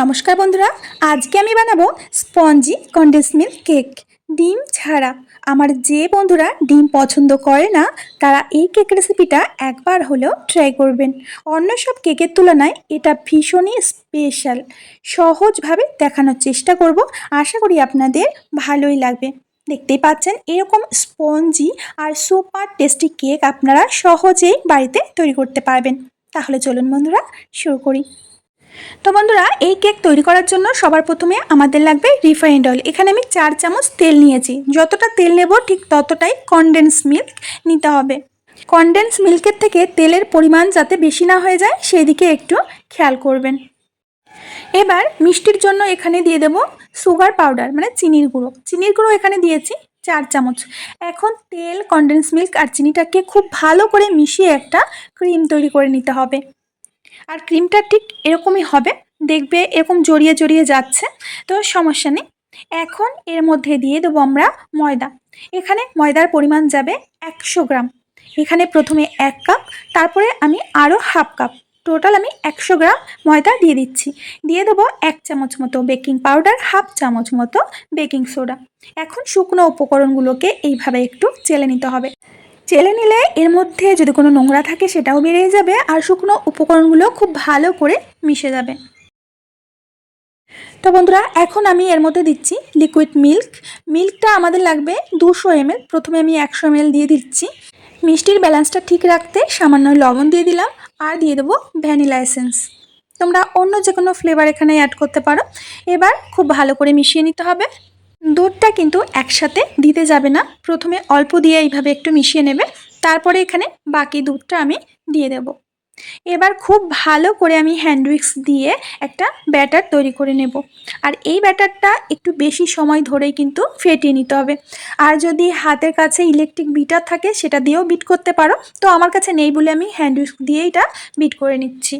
নমস্কার বন্ধুরা, আজকে আমি বানাবো স্পঞ্জি কন্ডেন্স মিল্ক কেক। ডিম ছাড়া। আমার যে বন্ধুরা ডিম পছন্দ করে না, তারা এই কেক রেসিপিটা একবার হলেও ট্রাই করবেন। অন্য সব কেকের তুলনায় এটা ভীষণই স্পেশাল সহজভাবে দেখানোর চেষ্টা করব। আশা করি আপনাদের ভালোই লাগবে। দেখতেই পাচ্ছেন, এরকম স্পঞ্জি আর সুপার টেস্টি কেক আপনারা সহজেই বাড়িতে তৈরি করতে পারবেন। তাহলে চলুন বন্ধুরা, শুরু করি। তো বন্ধুরা, এই কেক তৈরি করার জন্য সবার প্রথমে আমাদের লাগবে রিফাইন্ড অয়েল। এখানে আমি চার চামচ তেল নিয়েছি। যতটা তেল নেব ঠিক ততটাই কনডেন্স মিল্ক নিতে হবে। কনডেন্স মিল্কের থেকে তেলের পরিমাণ যাতে বেশি না হয়ে যায় সেই দিকে একটু খেয়াল করবেন। এবার মিষ্টির জন্য এখানে দিয়ে দেব সুগার পাউডার মানে চিনির গুঁড়ো। চিনির গুঁড়ো এখানে দিয়েছি চার চামচ। এখন তেল কনডেন্স মিল্ক আর চিনিটাকে খুব ভালো করে মিশিয়ে একটা ক্রিম তৈরি করে নিতে হবে। আর ক্রিমটা ঠিক এরকমই হবে। দেখবে এরকম জড়িয়ে জড়িয়ে যাচ্ছে, তো সমস্যা নেই। এখন এর মধ্যে দিয়ে দেবো আমরা ময়দা। এখানে ময়দার পরিমাণ যাবে একশো গ্রাম। এখানে প্রথমে এক কাপ, তারপরে আমি আরও হাফ কাপ। টোটাল আমি একশো গ্রাম ময়দা দিয়ে দিচ্ছি। দিয়ে দেবো এক চামচ মতো বেকিং পাউডার হাফ চামচ মতো বেকিং সোডা এখন শুকনো উপকরণগুলোকে এইভাবে একটু চেলে নিতে হবে। চেলে নিলে এর মধ্যে যদি কোনো নোংরা থাকে সেটাও বেরিয়ে যাবে আর শুকনো উপকরণগুলো খুব ভালো করে মিশে যাবে। তো বন্ধুরা, এখন আমি এর মধ্যে দিচ্ছি লিকুইড মিল্ক মিল্কটা আমাদের লাগবে দুশো এমএল প্রথমে আমি একশো এমএল দিয়ে দিচ্ছি। মিষ্টির ব্যালেন্সটা ঠিক রাখতে সামান্য লবণ দিয়ে দিলাম আর দিয়ে দেবো ভ্যানিলা এসেন্স তোমরা অন্য যে কোনো ফ্লেভার এখানে অ্যাড করতে পারো। এবার খুব ভালো করে মিশিয়ে নিতে হবে। দুধটা কিন্তু একসাথে দিতে যাবে না। প্রথমে অল্প দিয়ে এইভাবে একটু মিশিয়ে নেবে। তারপরে এখানে বাকি দুধটা আমি দিয়ে দেব। এবার খুব ভালো করে আমি হ্যান্ড উইক্স দিয়ে একটা ব্যাটার তৈরি করে নেব। আর এই ব্যাটারটা একটু বেশি সময় ধরেই কিন্তু ফেটিয়ে নিতে হবে। আর যদি হাতের কাছে ইলেকট্রিক বিটার থাকে, সেটা দিয়েও বিট করতে পারো। তো আমার কাছে নেই বলে আমি হ্যান্ড উইক্স দিয়ে এটা বিট করে নিচ্ছি।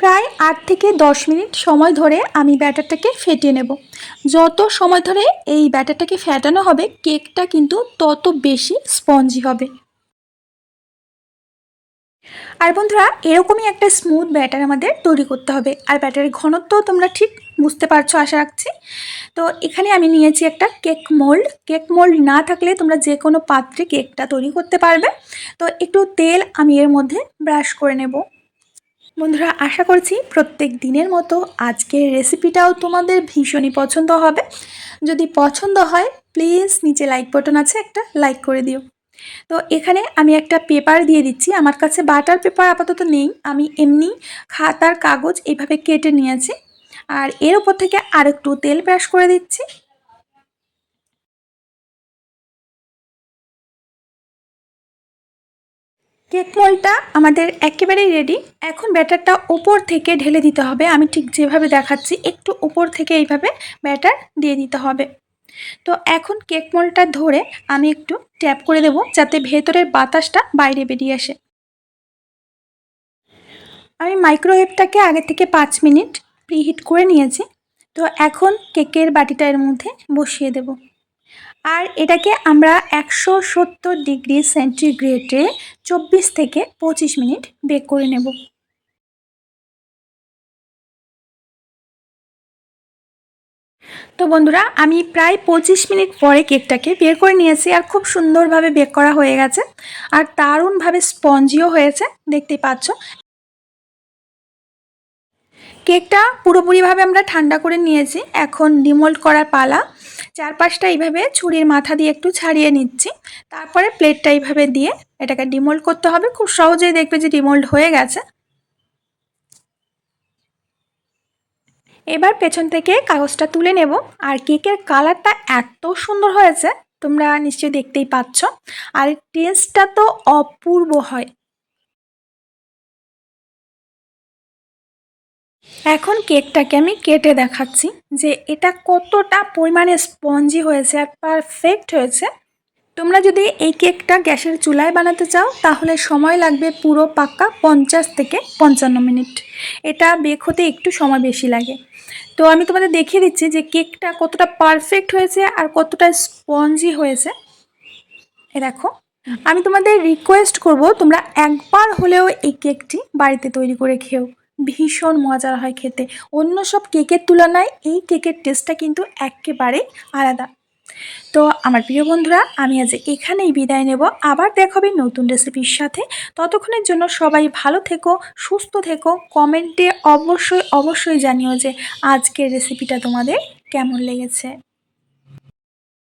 প্রায় আট থেকে দশ মিনিট সময় ধরে আমি ব্যাটারটাকে ফেটিয়ে নেব। যত সময় ধরে এই ব্যাটারটাকে ফেটানো হবে, কেকটা কিন্তু তত বেশি স্পঞ্জি হবে। আর বন্ধুরা, এরকমই একটা স্মুথ ব্যাটার আমাদের তৈরি করতে হবে। আর ব্যাটারের ঘনত্ব তোমরা ঠিক বুঝতে পারছ, আশা রাখছি। তো এখানে আমি নিয়েছি একটা কেক মোল্ড। কেক মোল্ড না থাকলে তোমরা যে কোনো পাত্রে কেকটা তৈরি করতে পারবে। তো একটু তেল আমি এর মধ্যে ব্রাশ করে নেব। বন্ধুরা, আশা করছি প্রত্যেক দিনের মতো আজকের রেসিপিটাও তোমাদের ভীষণই পছন্দ হবে। যদি পছন্দ হয় প্লিজ নিচে লাইক বাটন আছে, একটা লাইক করে দিও। তো এখানে আমি একটা পেপার দিয়ে দিচ্ছি। আমার কাছে বাটার পেপার আপাতত নেই। আমি এমনি খাতার কাগজ এইভাবে কেটে নিয়েছি। আর এর উপর থেকে আরেকটু তেল ব্রাশ করে দিচ্ছি। কেক মলটা আমাদের একেবারেই রেডি এখন ব্যাটারটা ওপর থেকে ঢেলে দিতে হবে। আমি ঠিক যেভাবে দেখাচ্ছি, একটু উপর থেকে এইভাবে ব্যাটার দিয়ে দিতে হবে। তো এখন কেক মলটা ধরে আমি একটু ট্যাপ করে দেব, যাতে ভেতরের বাতাসটা বাইরে বেরিয়ে আসে। আমি মাইক্রোওয়েভটাকে আগে থেকে পাঁচ মিনিট প্রিহিট করে নিয়েছি। তো এখন কেকের বাটিটা এর মধ্যে বসিয়ে দেবো। আর এটাকে আমরা একশো সত্তর ডিগ্রি সেন্টিগ্রেডে চব্বিশ থেকে পঁচিশ মিনিট বেক করে নেব। তো বন্ধুরা, আমি প্রায় পঁচিশ মিনিট পরে কেকটাকে বের করে নিয়েছি আর খুব সুন্দরভাবে বেক করা হয়ে গেছে আর দারুণভাবে স্পঞ্জিও হয়েছে, দেখতেই পাচ্ছ। কেকটা পুরোপুরিভাবে আমরা ঠান্ডা করে নিয়েছি, এখন ডিমোল্ড করার পালা। চারপাশটা এইভাবে ছুরির মাথা দিয়ে একটু ছাড়িয়ে নিচ্ছি। তারপরে প্লেটটা এইভাবে দিয়ে এটাকে ডিমোল্ড করতে হবে। খুব সহজেই দেখবে যে ডিমোল্ড হয়ে গেছে। এবার পেছন থেকে কাগজটা তুলে নেব। আর কেকের কালারটা এত সুন্দর হয়েছে, তোমরা নিশ্চয়ই দেখতেই পাচ্ছ। আর টেস্টটা তো অপূর্ব হয়। এখন কেকটাকে আমি কেটে দেখাচ্ছি যে এটা কতটা পরিমাণে স্পঞ্জি হয়েছে আর পারফেক্ট হয়েছে। তোমরা যদি এই কেকটা গ্যাসের চুলায় বানাতে চাও, তাহলে সময় লাগবে পুরো পাক্কা পঞ্চাশ থেকে পঞ্চান্ন মিনিট। এটা বেক হতে একটু সময় বেশি লাগে। তো আমি তোমাদের দেখিয়ে দিচ্ছি যে কেকটা কতটা পারফেক্ট হয়েছে আর কতটা স্পঞ্জি হয়েছে। এ দেখো, আমি তোমাদের রিকোয়েস্ট করব তোমরা একবার হলেও এই কেকটি বাড়িতে তৈরি করে খেও ভীষণ মজার হয় খেতে। অন্য সব কেকের তুলনায় এই কেকের টেস্টটা কিন্তু একেবারেই আলাদা। তো আমার প্রিয় বন্ধুরা, আমি আজ এখানেই বিদায় নেব। আবার দেখাবে নতুন রেসিপির সাথে। ততক্ষণের জন্য সবাই ভালো থেকো, সুস্থ থেকো। কমেন্টে অবশ্যই অবশ্যই জানিও যে আজকের রেসিপিটা তোমাদের কেমন লেগেছে।